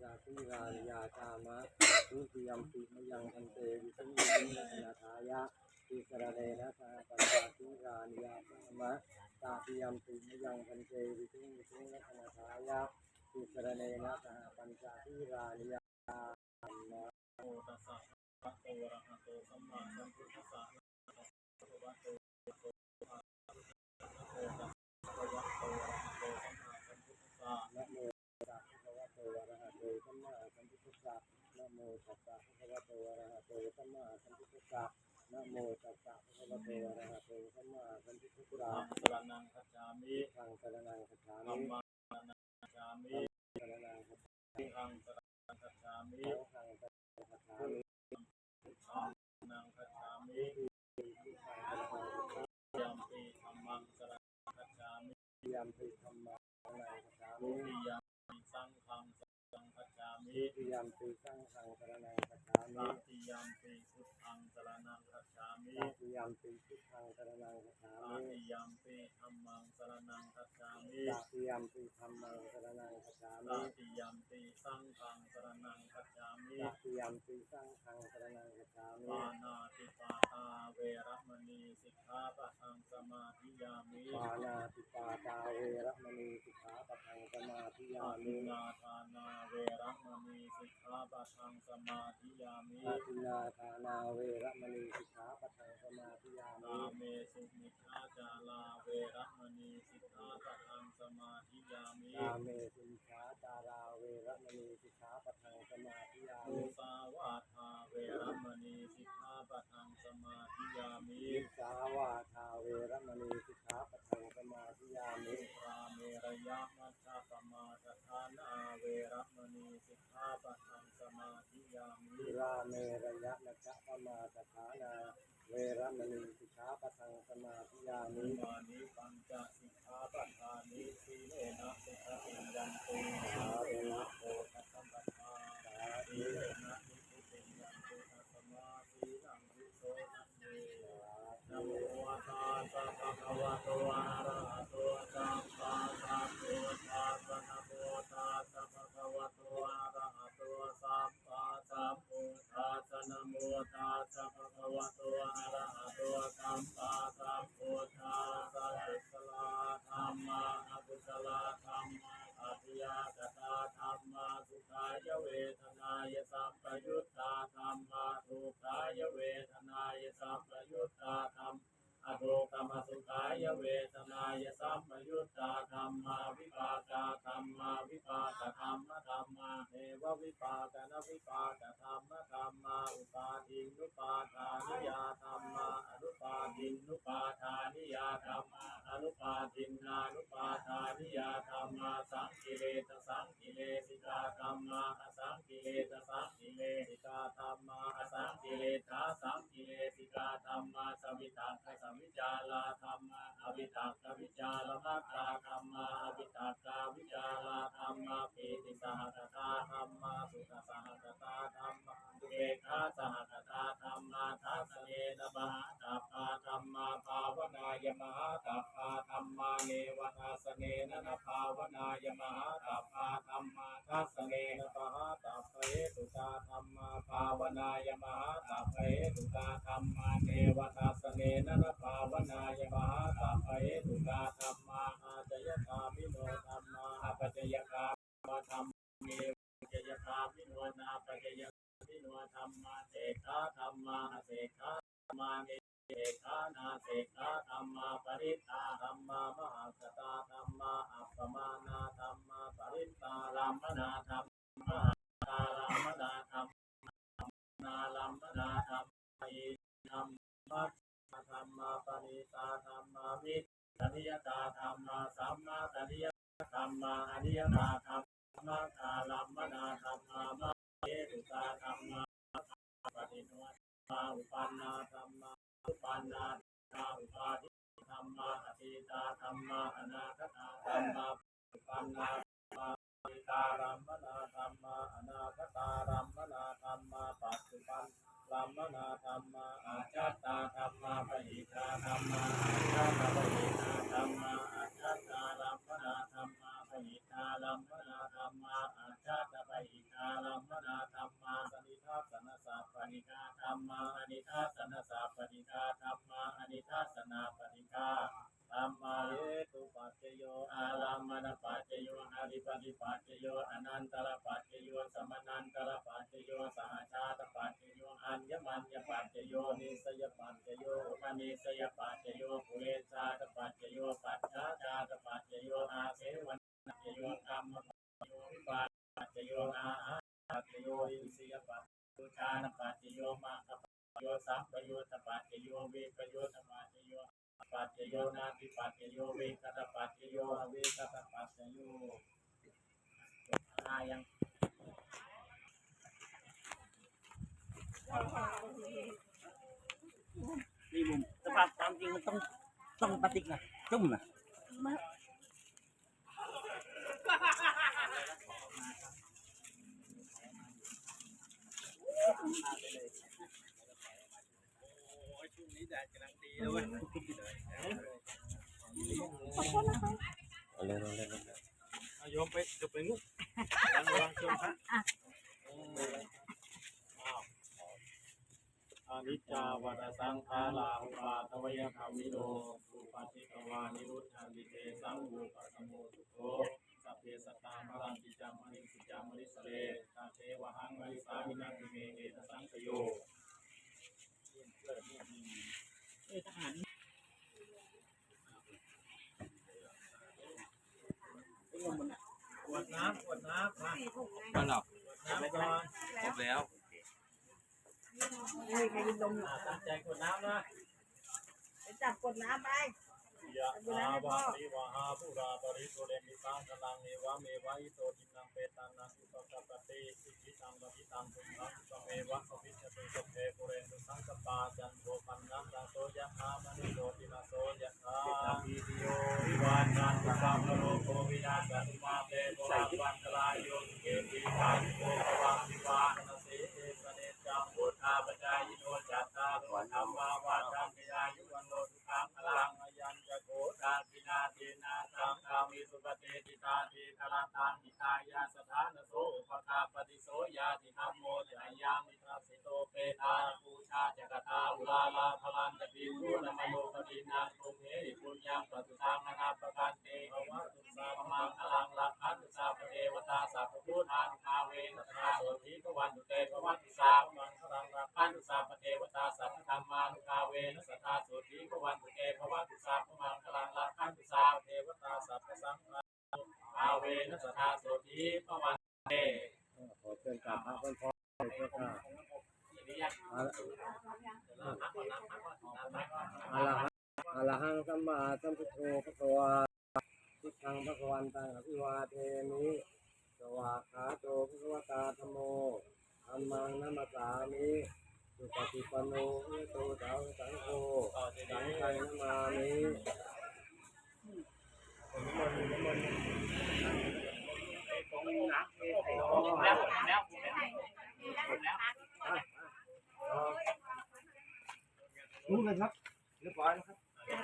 จทิรายาจามะทุติยมปิมยังพันเตวิสุวิสุนันาทายะติสระเนนะสหปัญจทิรานิยาจามะตาติยมปิมยังพันเตวิสุวิสุนันาทายะติสระเนนะสหปัญจทิรานิยาจามะโมตัสสะภะคะวะระหะโตสัมมาสัมพุทธัสสะนะโมตัสสะภะคะวะโตอะระหะโตสัมมาสัมพุทธัสสะ นะโมตัสสะภะคะวะโตอะระหะโตสัมมาสัมพุทธัสสะนะโมตัสสะภะคะวะโตอะระหะโตสัมมาสัมพุทธัสสะนะโมตัสสะภะคะวะโตอะระหะโตสัมมาสัมพุทธัสสะธังสรณังคัจฉามิทางสรนังคัจฉาธัมมิมังสรณังคัจฉามิสรนังคัจฉาสังฆังสรณังคัจฉามิมิทางสรนังคัจฉามิทังสรณังคัจฉามิที่ทางสรนังคัจฉามิยัมปีธัมมังสรณังคัจฉามิยามปิธรรมังสรนังคัจฉามิ ติยัมปีสังฆังสรณังคัจฉามิ ที่ยามปิสังฆังสรนังคัจฉามิตติยัมปีพุทธังสรณังคัจฉามิที่ยามปิพุทธังสรนังคัจฉา ต มิ ติยัมปีธัมมังสรณังคัจฉามิ ที่ยามปิธรรมังสรนังคัจฉา ต มิ ติยัมปีสังฆังสรณังคัจฉามิ ที่ยามปิสังฆังสรนังคัจฉามิ ปานาติปาตาเวระมณีสิกขาปะทังสมาธิ ยามิปานาติปาตาเวระมณีสิกขาปะทังสมาธิยาอามินุนาทานาเวระมณีสิกขาปะทังสมาธิยามิอาทินนาทานาเวระมณีสิกขาปะทังสมาธิยามิอาเมสุมิชาจาลาเวระมณีสิกขาปะทังสมาธิยามิกาเมสุมิชาจาราเวระมณีสิกขาปะทังสมาธิยามุมิสาวาทาเวระมณีสิกขาปะทังสมาธิยามิ มิสาวาทาเวระ มณีสิกขาปะทังสมาธิยามิราเมระยะมัชฌะปมาทฐานาเวรมณีสิกขาปะทังสมาธิยามิวิราเมระยะนะจะปมาสถานาเวรมณีสิกขาปะทังสมาธิยามิมานิ วิปากธรรมธรรมาเทววิปากนวิปากธรรมธรรมาอุปาทินุปาทานิยาธรรมาอนุปาทินุปาทานิยาธรรมาอนุปาทินานุปาทานิยาธรรมาสังกิเลสสังกิเลสิกาธรรมาสังกิเลสสังกิเลสิกาธรรมาสังกิเลสสัะเหตุตาธรรมาภาวนายมหาตัปปะเหตุตาธรรมาเนวทัสเนนะนะภาวนายมหาตัปปะเหตุตาธรรมาอาจยธามิโนธรรมาอปัจจยคาธรรมเมปัจจยคามิโนนาปัจจยมิโนธรรมาเสกขาธรรมาเสกขาธรรมาเนเสกขานาเสกขาธรรมาปริตตาธรรมามหาสตาธรรมาอัปปมานาธรรมาปริตตาลัมมนาธรรมมหา ตาลัมมนาธรรมนาลัมมนาธรรมอิธรรมมัสธรรมาปริตาธรรมาวิตนิยตาธรรมาสัมมาตนิยธรรมาอนิยตาธรรมาตาลัมมนาธรรมามาเอตุตาธรรมาปฏิโนมาอุปันนาธรรมาอุปันนาธรรมาอุปาทิธรรมาอติตาธรรมาอนาคตาธรรมาอุปันนาม ตารัมมนาธรรมะอนาคตารัมมนาธรรมาปัจจุบันรัมมนาธรรมาอาชาตาธรรมาปหิตารรมาอาชาตาปหิตารรมาอาชาตารัมมนาธหิตารัมมนาธรรมาอาชาตหิตารัมมนาธรรทัสนสัพปนิการรมาอนิทัสนสัพปนิกาธรรมะอนิทัสนาปนิกา อัมมาเลตุปัจเจโยอาลามมณปัจเจโยอาริปฏิปัจเจโยอนันตระปัจเจโยสมนันตระปัจเจโยสหชาตปัจเจโยอัญญมัญญปัจเจโยนิสยปัจเจโยอุปนิสยปัจเจโยภูเรชาตปัจเจโยปัจจาชาตปัจเจโยอาเสวันจโยกรรมปัจเจโยปัจเจโยอาหาปัจเจโยอิสยปัจโยชานปัจเจโยมรรคปัจโยสัมปโยตปัจเจโยเวปโยตปัจเจโย ปัจจโยนาติปัจจโยเวกตปัจจโยอเวกตปัจจโยอายังนี่มุมสภาพตามจริงมันต้องต้องปฏิกนะจุ่มนะ เอาเลยเอาเลยเอาเลยโยมไปจะไปงุกยังวางชมพระอนิจจาวัฏสังขาราอุปาทวยคามิโนสุปฏิกวานิรุตันติเตสังวูปะสมุทุโตสัพเพสัตตามรันติจามริสิจามริสเรตาเทวหังมริสามินัติเมเอตสังสโย เออ ทหารขวดน้ำขวดน้ำมาก็หรอกน้ำก่อนครบแล้วไม่มีใครยินลมหรอตั้งใจขวดน้ำนะไปจับกดน้ำไปยะอาวาลิวะหาปุราปริสุเรมิสังกลังเอวะเมวะอิโตทินังเปตานังอุปกัปปติสิาปจายโนจัตตาโรธรรมาวาจันติยายุวันโนทุขังพลังอายัญจะโกตาปินาเทนาสังฆามิสุปเตติตาเทคลาตังหิตายาสถานโสอุปคาปฏิโสยาติธรรมโมจายามิทัสสิโตเปตาปูชาจักตาอุลาลาพลันตปิภูนมโยปตินาตุเมปุญญัง วตาสัพพธรรมานุภาเวนัสนาโสทิภวันตุเตภวตุสาพมังอลังลักขันตุสาเทวตาสัพพสังฆาอาเวนัสนาโสทิภวันเตขอเชิญกราบพระพร้อมๆเจ้าอะอะระหะอะระหังสัมมาสัมพุทโธพระควาพุทธังพระควันตังอภิวาเทมิสวากขาโตพระควตาธรรมโมธัมมังนัมมสสามิสุปฏิปันโนเอโตสาวกสังโฆ สังฆังนามามิ